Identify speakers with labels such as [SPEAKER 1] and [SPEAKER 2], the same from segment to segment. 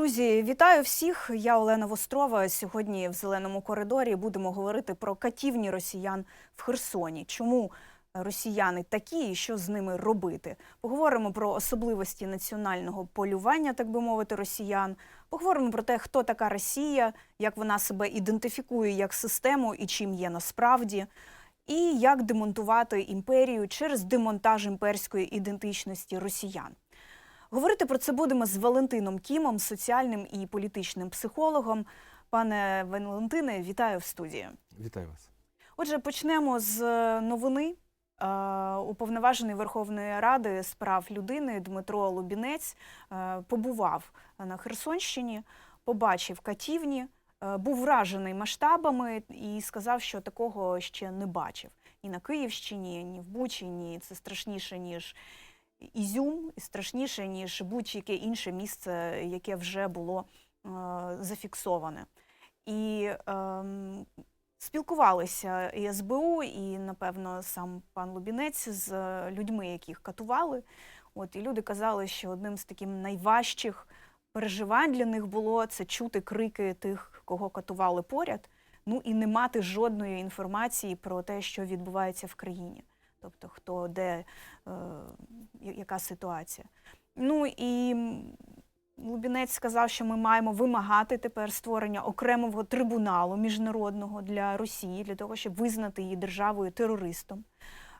[SPEAKER 1] Друзі, вітаю всіх. Я Олена Вострова. Сьогодні в зеленому коридорі будемо говорити про катівні росіян в Херсоні. Чому росіяни такі і що з ними робити? Поговоримо про особливості національного полювання, так би мовити, росіян. Поговоримо про те, хто така Росія, як вона себе ідентифікує як систему і чим є насправді. І як демонтувати імперію через демонтаж імперської ідентичності росіян. Говорити про це будемо з Валентином Кімом, соціальним і політичним психологом. Пане Валентине, вітаю в студії.
[SPEAKER 2] Вітаю вас.
[SPEAKER 1] Отже, почнемо з новини. Е, Уповноважений Верховної Ради з прав людини Дмитро Лубінець е, побував на Херсонщині, побачив катівні, е, був вражений масштабами і сказав, що такого ще не бачив ні на Київщині, ні в Бучі, ні це страшніше ніж Ізюм, страшніше ніж будь-яке інше місце, яке вже було е, зафіксоване. І ем, спілкувалися і СБУ, і, напевно, сам пан Лубінець з людьми, яких катували. От, і люди казали, що одним з таких найважчих переживань для них було це чути крики тих, кого катували поряд, ну і не мати жодної інформації про те, що відбувається в країні. Тобто, хто де, е, яка ситуація. Ну і Лубінець сказав, що ми маємо вимагати тепер створення окремого трибуналу міжнародного для Росії, для того, щоб визнати її державою терористом,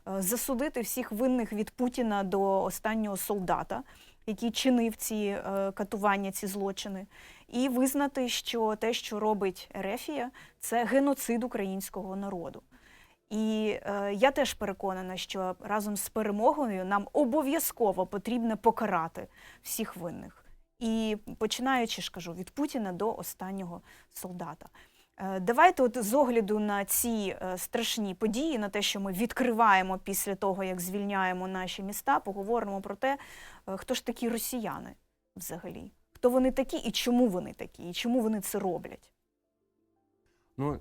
[SPEAKER 1] е, засудити всіх винних від Путіна до останнього солдата, який чинив ці е, катування, ці злочини, і визнати, що те, що робить Ерефія, це геноцид українського народу. І е, я теж переконана, що разом з перемогою нам обов'язково потрібно покарати всіх винних. І починаючи ж кажу від Путіна до останнього солдата. Е, Давайте, от з огляду на ці е, страшні події, на те, що ми відкриваємо після того, як звільняємо наші міста, поговоримо про те, е, хто ж такі росіяни взагалі, хто вони такі і чому вони такі, і чому вони це роблять.
[SPEAKER 2] Ну,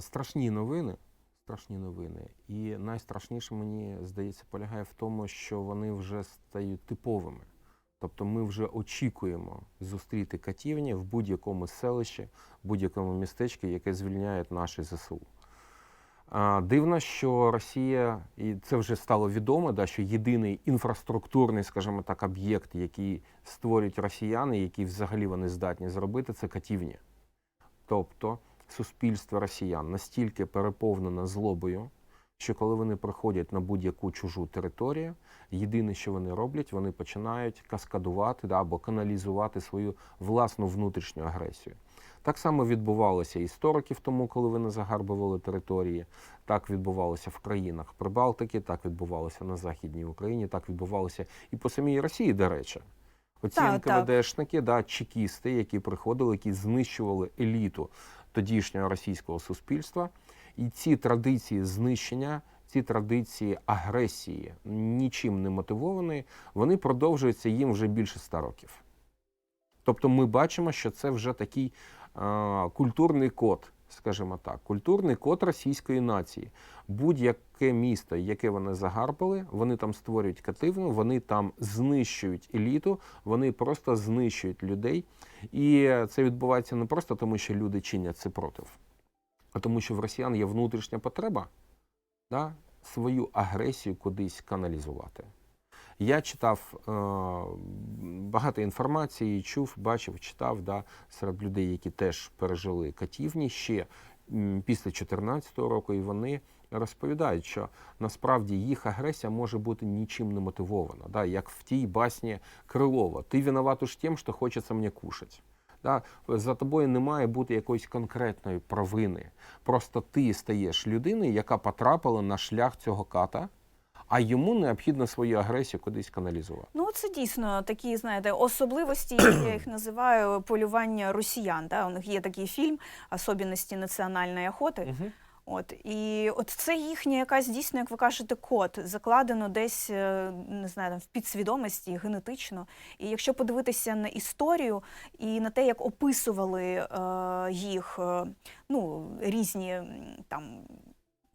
[SPEAKER 2] страшні новини. Страшні новини. І найстрашніше, мені здається, полягає в тому, що вони вже стають типовими. Тобто ми вже очікуємо зустріти катівні в будь-якому селищі, будь-якому містечку, яке звільняють наші ЗСУ. Дивно, що Росія, і це вже стало відомо, да, що єдиний інфраструктурний, скажімо так, об'єкт, який створюють росіяни, який взагалі вони здатні зробити, це катівні. Тобто суспільство росіян настільки переповнене злобою, що коли вони приходять на будь-яку чужу територію, єдине, що вони роблять, вони починають каскадувати да, або каналізувати свою власну внутрішню агресію. Так само відбувалося і 100 років тому, коли вони загарбували території. Так відбувалося в країнах Прибалтики, так відбувалося на Західній Україні, так відбувалося і по самій Росії, до речі. Оці. НКВДшники, да, чекісти, які приходили, які знищували еліту тодішнього російського суспільства. І ці традиції знищення, ці традиції агресії, нічим не мотивовані, вони продовжуються їм вже більше ста років. Тобто ми бачимо, що це вже такий е, культурний код, скажімо так, культурний код російської нації. Будь-яке місто, яке вони загарбали, вони там створюють кативну, вони там знищують еліту, вони просто знищують людей. І це відбувається не просто тому, що люди чинять це против, а тому, що в росіян є внутрішня потреба да, свою агресію кудись каналізувати. Я читав е, багато інформації, чув, бачив, читав да, серед людей, які теж пережили катівні ще після 2014 року, і вони розповідають, що насправді їх агресія може бути нічим не мотивована. Да, як в тій басні Крилова. Ти виноват уж тим, що хочеться мені кушати. Да? За тобою не має бути якоїсь конкретної провини. Просто ти стаєш людиною, яка потрапила на шлях цього ката, а йому необхідно свою агресію кудись каналізувати.
[SPEAKER 1] Ну, це дійсно такі, знаєте, особливості, я їх називаю полювання росіян. Да? У них є такий фільм «Особенності національної охоти. От і от це їхня якась дійсно, як ви кажете, код закладено десь е, не знаю, там в підсвідомості генетично. І якщо подивитися на історію і на те, як описували е, їх е, ну, різні там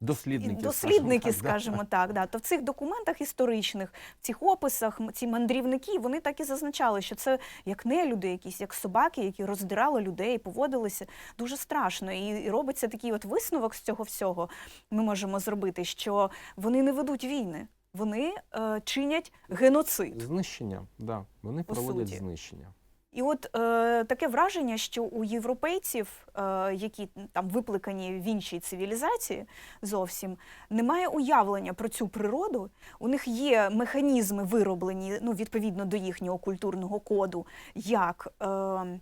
[SPEAKER 2] Дослідники,
[SPEAKER 1] дослідники,
[SPEAKER 2] скажімо так,
[SPEAKER 1] так, да. то в цих документах історичних, в цих описах ці мандрівники вони так і зазначали, що це як не люди, якісь, як собаки, які роздирали людей, поводилися дуже страшно. І, і робиться такий от висновок з цього всього. Ми можемо зробити, що вони не ведуть війни, вони е, чинять геноцид.
[SPEAKER 2] Знищення, да. Вони
[SPEAKER 1] По
[SPEAKER 2] проводять
[SPEAKER 1] суті.
[SPEAKER 2] знищення.
[SPEAKER 1] І от е, таке враження, що у європейців, е, які там випликані в іншій цивілізації, зовсім немає уявлення про цю природу. У них є механізми вироблені ну, відповідно до їхнього культурного коду, як е, е,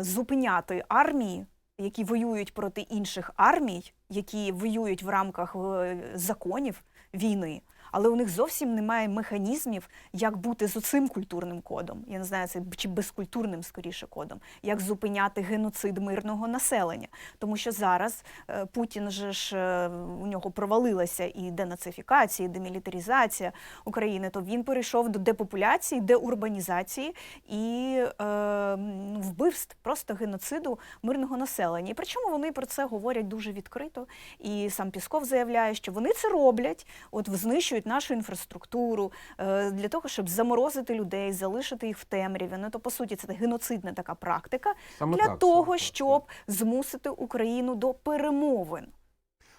[SPEAKER 1] зупиняти армії, які воюють проти інших армій, які воюють в рамках е, законів війни. Але у них зовсім немає механізмів, як бути з оцим культурним кодом. Я не знаю, це чи безкультурним скоріше кодом, як зупиняти геноцид мирного населення. Тому що зараз е, Путін же ж е, у нього провалилася і денацифікація, і демілітаризація України. То він перейшов до депопуляції, деурбанізації і е, вбивств, просто геноциду мирного населення. І причому вони про це говорять дуже відкрито. І сам Пісков заявляє, що вони це роблять, от знищують нашу інфраструктуру е, для того, щоб заморозити людей, залишити їх в темряві. Ну то по суті це геноцидна така практика
[SPEAKER 2] Саме
[SPEAKER 1] для
[SPEAKER 2] так,
[SPEAKER 1] того,
[SPEAKER 2] саме так.
[SPEAKER 1] щоб змусити Україну до перемовин,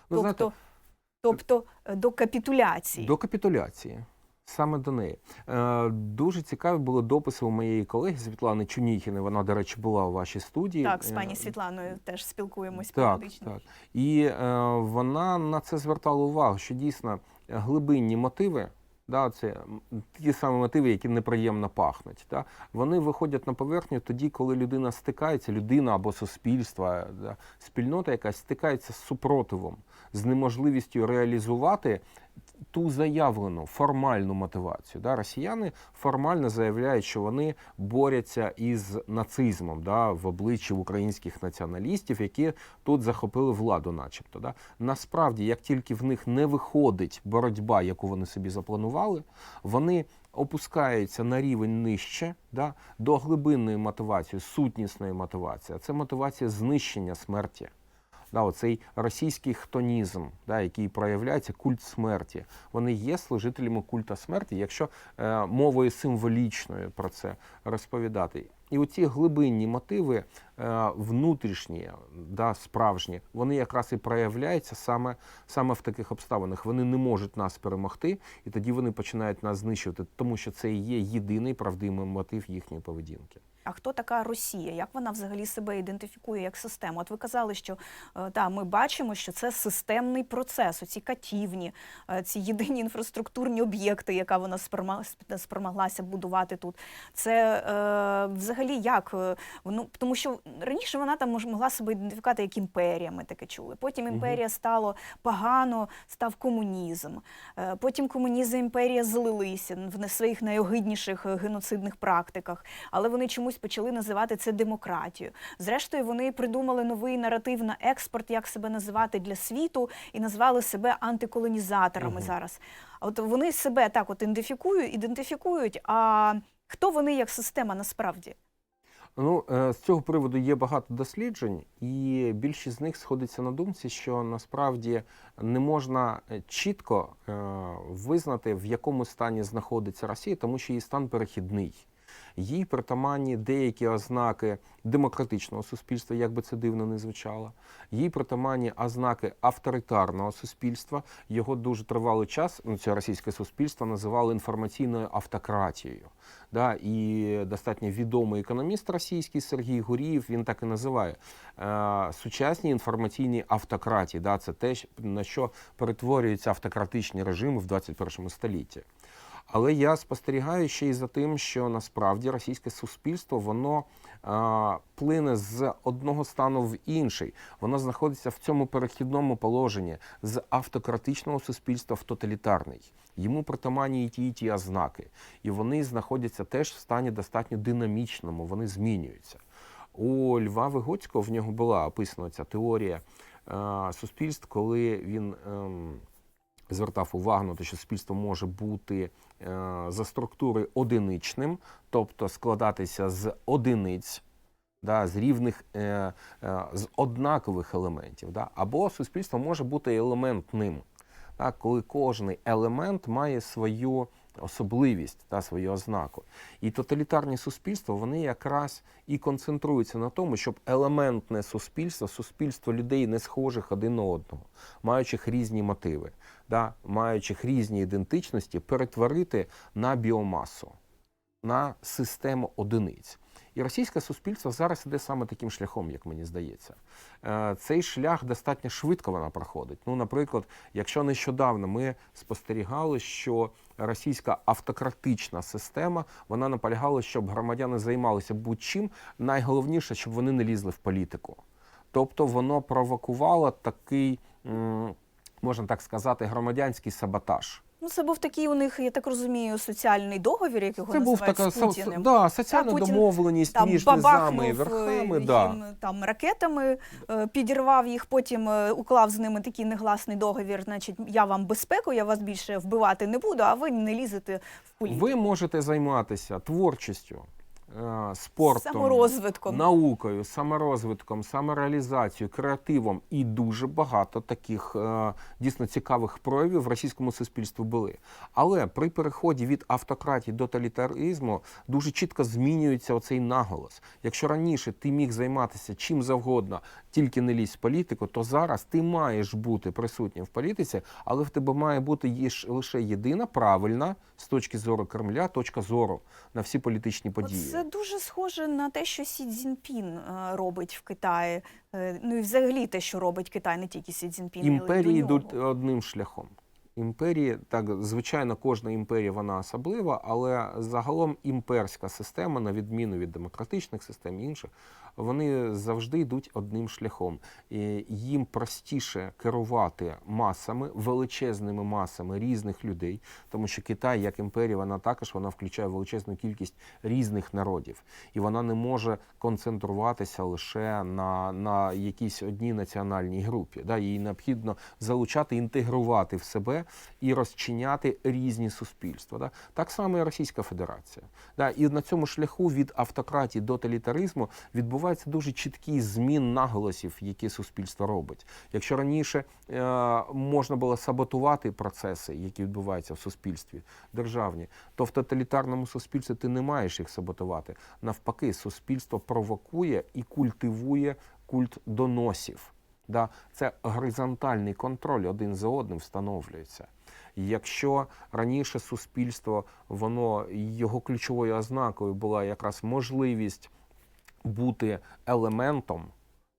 [SPEAKER 2] Ви знаєте,
[SPEAKER 1] тобто, тобто е, до капітуляції.
[SPEAKER 2] До капітуляції. Саме до неї. Е, дуже цікаві були дописи у моєї колеги Світлани Чуніхіни. Вона, до речі, була у вашій студії.
[SPEAKER 1] Так, з пані Світланою теж спілкуємось
[SPEAKER 2] Так,
[SPEAKER 1] періодично.
[SPEAKER 2] так. І е, вона на це звертала увагу, що дійсно глибинні мотиви, да, це ті самі мотиви, які неприємно пахнуть. Да, вони виходять на поверхню тоді, коли людина стикається, людина або суспільство, да, спільнота якась стикається з супротивом, з неможливістю реалізувати ту заявлену формальну мотивацію. Да? Росіяни формально заявляють, що вони борються із нацизмом да, в обличчі українських націоналістів, які тут захопили владу, начебто. Да? Насправді, як тільки в них не виходить боротьба, яку вони собі запланували, вони опускаються на рівень нижче да, до глибинної мотивації, сутнісної мотивації. А це мотивація знищення смерті. Да, оцей російський хтонізм, да, який проявляється культ смерті. Вони є служителями культа смерті, якщо е, мовою символічною про це розповідати. І оці глибинні мотиви, е, внутрішні, да, справжні, вони якраз і проявляються саме, саме в таких обставинах. Вони не можуть нас перемогти, і тоді вони починають нас знищувати, тому що це і є єдиний правдивий мотив їхньої поведінки.
[SPEAKER 1] А хто така Росія? Як вона взагалі себе ідентифікує як систему? От ви казали, що е, та ми бачимо, що це системний процес. Оці катівні, е, ці єдині інфраструктурні об'єкти, яка вона спромоглася будувати тут. Це е, взагалі як? е, Ну тому що раніше вона там могла себе ідентифікувати як імперія. Ми таке чули. Потім імперія стало погано, став комунізм. Потім комунізм і імперія злилися в своїх найогидніших геноцидних практиках, але вони чомусь почали називати це демократією. Зрештою, вони придумали новий наратив на експорт, як себе називати для світу, і назвали себе антиколонізаторами
[SPEAKER 2] Мгм.
[SPEAKER 1] зараз. От вони себе так от ідентифікують, ідентифікують. А хто вони як система насправді?
[SPEAKER 2] Ну, е, з цього приводу є багато досліджень, і більшість з них сходиться на думці, що насправді не можна е, чітко е, визнати, в якому стані знаходиться Росія, тому що її стан перехідний. Їй притаманні деякі ознаки демократичного суспільства, як би це дивно не звучало. Їй притаманні ознаки авторитарного суспільства. Його дуже тривалий час, ну це російське суспільство, називали інформаційною автократією. Да, і достатньо відомий економіст російський Сергій Гурієв, він так і називає е, сучасні інформаційні автократії. Да, це те, на що перетворюються автократичні режими в 21 столітті. Але я спостерігаю ще й за тим, що насправді російське суспільство воно а, плине з одного стану в інший. Воно знаходиться в цьому перехідному положенні з автократичного суспільства в тоталітарний. Йому притаманні і ті, і ті ознаки. І вони знаходяться теж в стані достатньо динамічному, вони змінюються. У Льва Вигоцького в нього була описана ця теорія е, суспільств, коли він ем, звертав увагу на те, що суспільство може бути е, за структурою одиничним, тобто складатися з одиниць. да, з рівних е, е, з однакових елементів. Да, або суспільство може бути елементним, да, коли кожний елемент має свою особливість та свою ознаку. І тоталітарні суспільства вони якраз і концентруються на тому, щоб елементне суспільство, суспільство людей не схожих один на одного, маючих різні мотиви, да, маючих різні ідентичності, перетворити на біомасу, на систему одиниць. І російське суспільство зараз іде саме таким шляхом, як мені здається. Е, Цей шлях достатньо швидко вона проходить. Ну, наприклад, якщо нещодавно ми спостерігали, що російська автократична система вона наполягала, щоб громадяни займалися будь-чим, найголовніше, щоб вони не лізли в політику. Тобто воно провокувало такий, можна так сказати, громадянський саботаж.
[SPEAKER 1] Ну, це був такий у них, я так розумію, соціальний договір, як його
[SPEAKER 2] Це був така
[SPEAKER 1] з
[SPEAKER 2] со-
[SPEAKER 1] Путіним.
[SPEAKER 2] да, соціальна
[SPEAKER 1] Та, Путін
[SPEAKER 2] домовленість
[SPEAKER 1] там
[SPEAKER 2] між низами і верхами.
[SPEAKER 1] Їм,
[SPEAKER 2] Да.
[SPEAKER 1] там ракетами, е, підірвав їх, потім е, уклав з ними такий негласний договір. Значить, я вам безпеку, я вас більше вбивати не буду, а ви не лізете в політику.
[SPEAKER 2] Ви можете займатися творчістю, е, спортом,
[SPEAKER 1] Саморозвитком.
[SPEAKER 2] наукою, саморозвитком, самореалізацією, креативом і дуже багато таких е, дійсно цікавих проявів в російському суспільстві були. Але при переході від автократії до тоталітаризму дуже чітко змінюється оцей наголос. Якщо раніше ти міг займатися чим завгодно, тільки не лізь в політику, то зараз ти маєш бути присутнім в політиці, але в тебе має бути лише єдина правильна з точки зору Кремля точка зору на всі політичні події.
[SPEAKER 1] Це дуже схоже на те, що Сі Цзіньпін е, робить в Китаї. Е, Ну і взагалі те, що робить Китай, не тільки Сі Цзіньпін,
[SPEAKER 2] Імперії йдуть одним шляхом. Імперії, так, звичайно, кожна імперія вона особлива, але загалом імперська система, на відміну від демократичних систем і інших, вони завжди йдуть одним шляхом. Їм простіше керувати масами, величезними масами різних людей, тому що Китай, як імперія, вона також вона включає величезну кількість різних народів, і вона не може концентруватися лише на, на якійсь одній національній групі. Да? Їй необхідно залучати, інтегрувати в себе і розчиняти різні суспільства. Да? Так само і Російська Федерація. Да? І на цьому шляху від автократії до тоталітаризму відбувається дуже чіткий змін наголосів, які суспільство робить. Якщо раніше е, можна було саботувати процеси, які відбуваються в суспільстві державні, то в тоталітарному суспільстві ти не маєш їх саботувати. Навпаки, суспільство провокує і культивує культ доносів. Да? Це горизонтальний контроль один за одним встановлюється. Якщо раніше суспільство, воно його ключовою ознакою була якраз можливість бути елементом,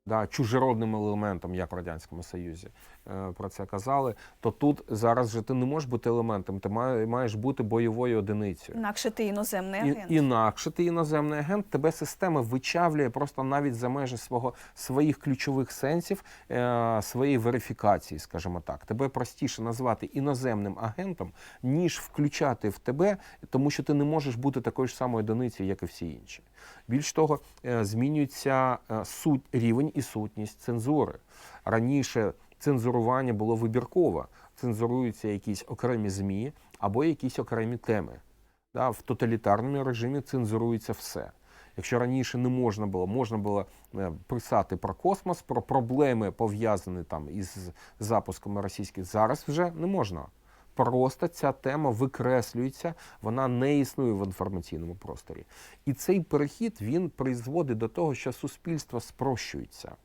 [SPEAKER 2] да, чужеродним елементом, як в Радянському Союзі е, про це казали, то тут зараз же ти не можеш бути елементом, ти має- маєш бути бойовою одиницею.
[SPEAKER 1] Інакше ти іноземний
[SPEAKER 2] І,
[SPEAKER 1] агент.
[SPEAKER 2] інакше ти іноземний агент, тебе система вичавлює просто навіть за межі свого своїх ключових сенсів, е, своєї верифікації, скажімо так. Тебе простіше назвати іноземним агентом, ніж включати в тебе, тому що ти не можеш бути такою ж самою одиницею, як і всі інші. Більш того, е, змінюється е, суть, рівень і сутність цензури. Раніше цензурування було вибіркове. Цензуруються якісь окремі ЗМІ або якісь окремі теми. В тоталітарному режимі цензурується все. Якщо раніше не можна було, можна було е, писати про космос, про проблеми пов'язані там із запусками російських, зараз вже не можна. Просто ця тема викреслюється, вона не існує в інформаційному просторі. І цей перехід він призводить до того, що суспільство спрощується.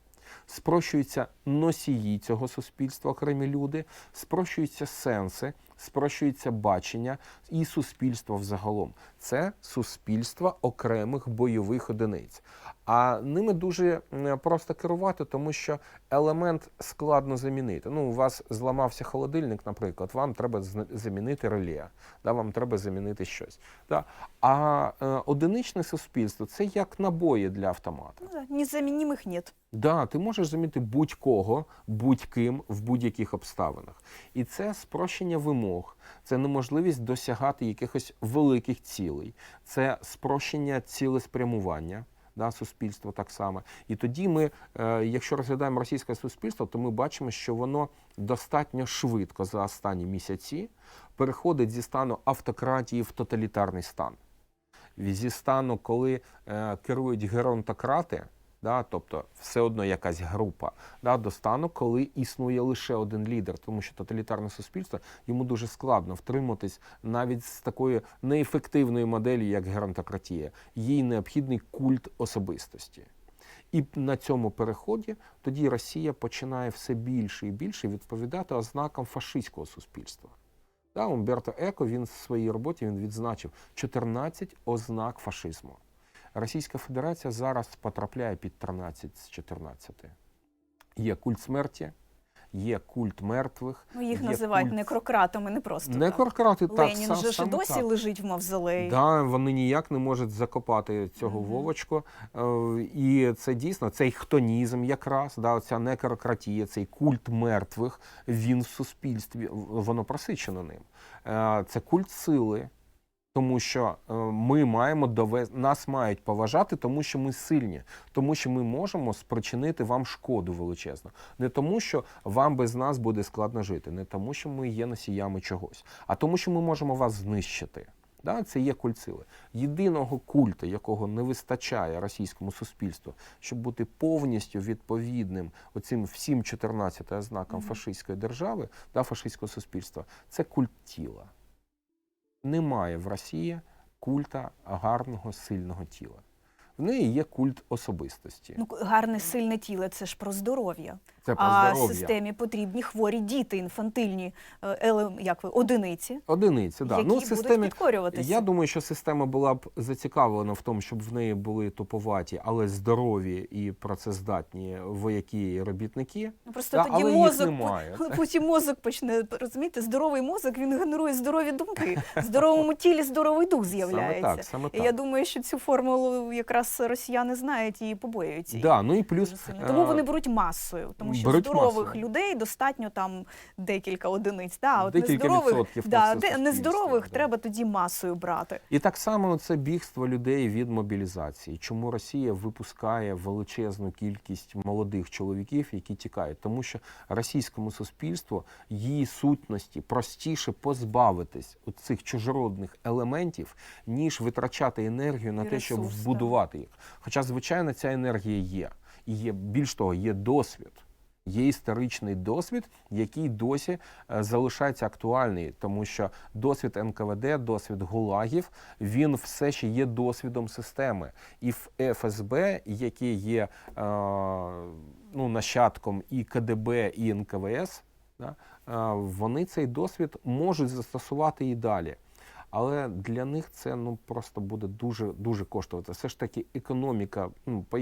[SPEAKER 2] Спрощуються носії цього суспільства, окремі люди, спрощуються сенси, спрощується бачення і суспільство взагалом. Це суспільство окремих бойових одиниць. А ними дуже просто керувати, тому що елемент складно замінити. Ну, у вас зламався холодильник, наприклад, вам треба замінити реле, да, вам треба замінити щось. Да. А е, одиничне суспільство це як набої для автомата.
[SPEAKER 1] Ну, незамінімих нет.
[SPEAKER 2] Да, ти можеш замінити будь-кого, будь-ким в будь-яких обставинах. І це спрощення вимог, це неможливість досягати якихось великих цілей, це спрощення цілеспрямування. Да, суспільство так само. І тоді ми, е, якщо розглядаємо російське суспільство, то ми бачимо, що воно достатньо швидко за останні місяці переходить зі стану автократії в тоталітарний стан. зі стану, коли е, керують геронтократи, да, тобто все одно якась група, да, до стану, коли існує лише один лідер, тому що тоталітарне суспільство йому дуже складно втриматись навіть з такої неефективної моделі, як геронтократія. Їй необхідний культ особистості. І на цьому переході тоді Росія починає все більше і більше відповідати ознакам фашистського суспільства. Да, Умберто Еко він в своїй роботі він відзначив 14 ознак фашизму. Російська Федерація зараз потрапляє під 13 з 14. Є культ смерті, є культ мертвих.
[SPEAKER 1] Ну, їх називають
[SPEAKER 2] культ...
[SPEAKER 1] некрократами не просто.
[SPEAKER 2] Некрократи, так,
[SPEAKER 1] Ленін
[SPEAKER 2] са-
[SPEAKER 1] же ж досі
[SPEAKER 2] так.
[SPEAKER 1] лежить в мавзолеї.
[SPEAKER 2] Да, вони ніяк не можуть закопати цього
[SPEAKER 1] Мгм.
[SPEAKER 2] Вовочку. Е, І це дійсно цей хтонізм, якраз да, ця некрократія, цей культ мертвих, він в суспільстві воно просичено ним. Е, Це культ сили. Тому що е, ми маємо довести, нас мають поважати, тому що ми сильні, тому що ми можемо спричинити вам шкоду величезну. Не тому, що вам без нас буде складно жити, не тому, що ми є носіями чогось, а тому, що ми можемо вас знищити. Да, це є культ сили. Єдиного культу, якого не вистачає російському суспільству, щоб бути повністю відповідним оцим всім 14 ознакам
[SPEAKER 1] Мгм.
[SPEAKER 2] фашистської держави, да, фашистського суспільства, це культ тіла. Немає в Росії культа гарного, сильного тіла. В неї є культ особистості.
[SPEAKER 1] Ну, гарне сильне тіло це ж про здоров'я.
[SPEAKER 2] Це про
[SPEAKER 1] а
[SPEAKER 2] здоров'я.
[SPEAKER 1] системі потрібні хворі діти, інфантильні е, еле- як ви, одиниці,
[SPEAKER 2] Одиниці, да.
[SPEAKER 1] які
[SPEAKER 2] ну,
[SPEAKER 1] будуть підкорюватися.
[SPEAKER 2] Я думаю, що система була б зацікавлена в тому, щоб в неї були туповаті, але здорові і працездатні вояки і робітники.
[SPEAKER 1] Ну, Просто
[SPEAKER 2] Да,
[SPEAKER 1] тоді
[SPEAKER 2] але їх
[SPEAKER 1] мозок,
[SPEAKER 2] немає.
[SPEAKER 1] по- потім мозок почне розумієте, здоровий мозок він генерує здорові думки. В здоровому тілі здоровий дух
[SPEAKER 2] Саме
[SPEAKER 1] з'являється.
[SPEAKER 2] так, саме
[SPEAKER 1] І
[SPEAKER 2] так.
[SPEAKER 1] я думаю, що цю формулу якраз росіяни знають і побоюються.
[SPEAKER 2] Да, ну і плюс.
[SPEAKER 1] Тому
[SPEAKER 2] е,
[SPEAKER 1] вони беруть масою, тому що
[SPEAKER 2] беруть
[SPEAKER 1] здорових
[SPEAKER 2] масою.
[SPEAKER 1] людей достатньо там декілька одиниць. Да, от
[SPEAKER 2] Декілька
[SPEAKER 1] нездорових,
[SPEAKER 2] відсотків
[SPEAKER 1] да, де, нездорових
[SPEAKER 2] да.
[SPEAKER 1] треба тоді масою брати.
[SPEAKER 2] І так само це бігство людей від мобілізації. Чому Росія випускає величезну кількість молодих чоловіків, які тікають? Тому що російському суспільству її сутності простіше позбавитись от цих чужородних елементів, ніж витрачати енергію на
[SPEAKER 1] І
[SPEAKER 2] те, щоб
[SPEAKER 1] ресурс, да.
[SPEAKER 2] вбудувати їх. Хоча, звичайно, ця енергія є. І є більш того, є досвід. Є історичний досвід, який досі е, залишається актуальний, тому що досвід НКВД, досвід ГУЛАГів, він все ще є досвідом системи. І в ФСБ, яке є е, ну, нащадком і КДБ, і НКВС, е, вони цей досвід можуть застосувати і далі. Але для них це ну просто буде дуже дуже коштувати. Все ж таки, економіка ну, по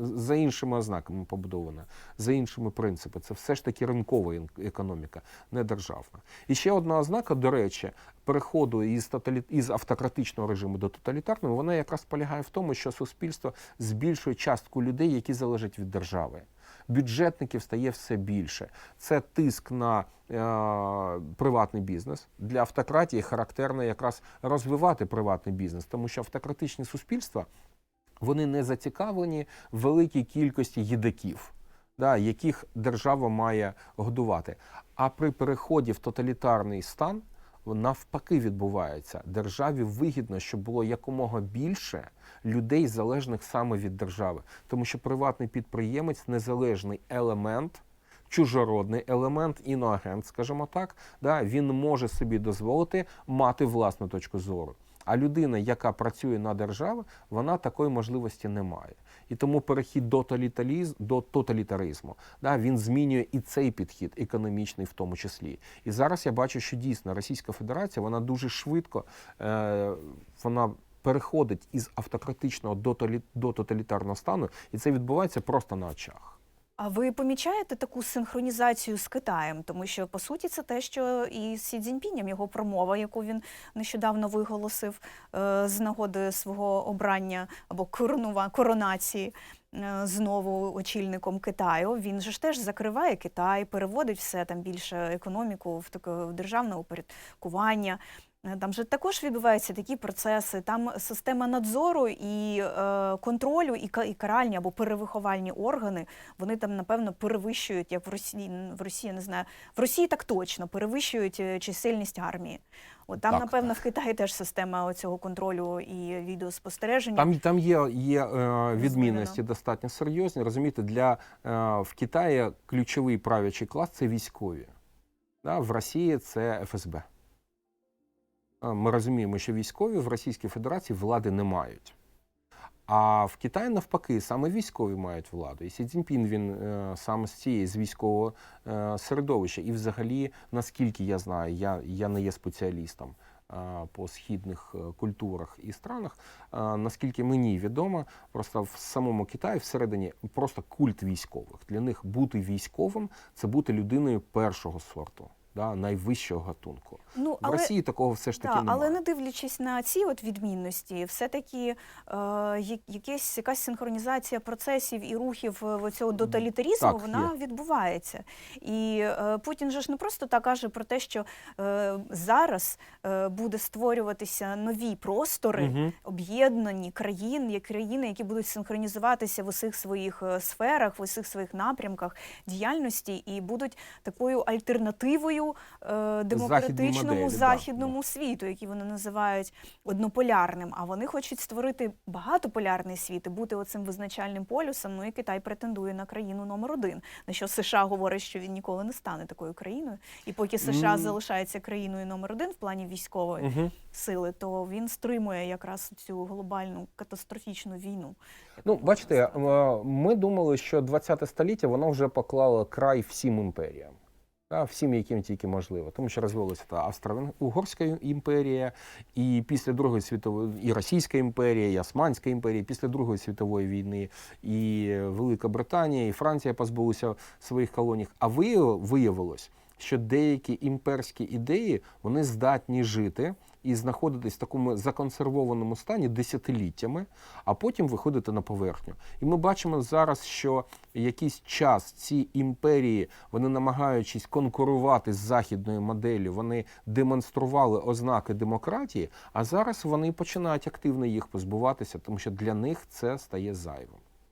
[SPEAKER 2] за іншими ознаками побудована, за іншими принципами. Це все ж таки ринкова економіка, не державна. І ще одна ознака, до речі, переходу із тоталі... із автократичного режиму до тоталітарного, вона якраз полягає в тому, що суспільство збільшує частку людей, які залежать від держави. Бюджетників стає все більше. Це тиск на е, приватний бізнес. Для автократії характерно якраз розвивати приватний бізнес, тому що автократичні суспільства вони не зацікавлені в великій кількості їдаків, да, яких держава має годувати. А при переході в тоталітарний стан навпаки відбувається. Державі вигідно, щоб було якомога більше людей, залежних саме від держави, тому що приватний підприємець незалежний елемент. Чужородний елемент, іноагент, скажімо так, да, він може собі дозволити мати власну точку зору. А людина, яка працює на державу, вона такої можливості не має. І тому перехід до, тоталітаризм, до тоталітаризму, да, він змінює і цей підхід, економічний в тому числі. І зараз я бачу, що дійсно Російська Федерація вона дуже швидко е, вона переходить із автократичного до тоталітарного стану, і це відбувається просто на очах.
[SPEAKER 1] А ви помічаєте таку синхронізацію з Китаєм? Тому що по суті це те, що і з Сі Цзіньпінем, його промова, яку він нещодавно виголосив е, з нагоди свого обрання або коронува, коронації е, знову очільником Китаю. Він же ж теж закриває Китай, переводить все там більше економіку в таке державне упорядкування. Е, Там же також відбуваються такі процеси. Там система надзору і е, контролю, і, і каральні або перевиховальні органи. Вони там, напевно, перевищують, як в Росії, в Росії, не знаю, в Росії так точно перевищують е, чисельність армії. От там,
[SPEAKER 2] Так.
[SPEAKER 1] напевно, в Китаї теж система цього контролю і відеоспостереження.
[SPEAKER 2] Там, там є, є е, відмінності достатньо серйозні. Розумієте, для е, в Китаї ключовий правлячий клас це військові. Да? В Росії це ФСБ. Ми розуміємо, що військові в Російській Федерації влади не мають. А в Китаї навпаки, саме військові мають владу. І Сі Цзіньпін, він е, саме з цієї з військового е, середовища. І взагалі, наскільки я знаю, я, я не є спеціалістом е, по східних е, культурах і странах. е, наскільки мені відомо, просто в самому Китаї всередині просто культ військових. Для них бути військовим це бути людиною першого сорту, да, найвищого гатунку.
[SPEAKER 1] Ну,
[SPEAKER 2] В
[SPEAKER 1] але...
[SPEAKER 2] Росії такого все ж таки
[SPEAKER 1] Так,
[SPEAKER 2] немає.
[SPEAKER 1] але не дивлячись на ці от відмінності, все-таки е, якесь, якась синхронізація процесів і рухів е, цього тоталітарізму,
[SPEAKER 2] Так,
[SPEAKER 1] вона відбувається. І е, Путін же ж не просто так каже про те, що е, зараз е, буде створюватися нові простори,
[SPEAKER 2] Мгм.
[SPEAKER 1] об'єднані країн, є країни, які будуть синхронізуватися в усіх своїх е, сферах, в усіх своїх напрямках діяльності і будуть такою альтернативою е, демократичному
[SPEAKER 2] да,
[SPEAKER 1] західному світу, який вони називають однополярним. А вони хочуть створити багатополярний світ і бути оцим визначальним полюсом. Ну і Китай претендує на країну номер один. На що США говорить, що він ніколи не стане такою країною. І поки США
[SPEAKER 2] М.
[SPEAKER 1] залишається країною номер один в плані військової
[SPEAKER 2] Мгм.
[SPEAKER 1] сили, то він стримує якраз цю глобальну катастрофічну війну.
[SPEAKER 2] Ну, бачите, е, ми думали, що 20 століття воно вже поклало край всім імперіям. Всім, яким тільки можливо, тому що розвилася та Австро-Угорська імперія, і після Другої світової і Російська імперія, і Османська імперія, після Другої світової війни, і Велика Британія, і Франція позбулися своїх колоній. А виявило- виявилось, що деякі імперські ідеї вони здатні жити і знаходитись в такому законсервованому стані десятиліттями, а потім виходити на поверхню. І ми бачимо зараз, що якийсь час ці імперії, вони намагаючись конкурувати з західною моделлю, вони демонстрували ознаки демократії, а зараз вони починають активно їх позбуватися, тому що для них це стає зайвим.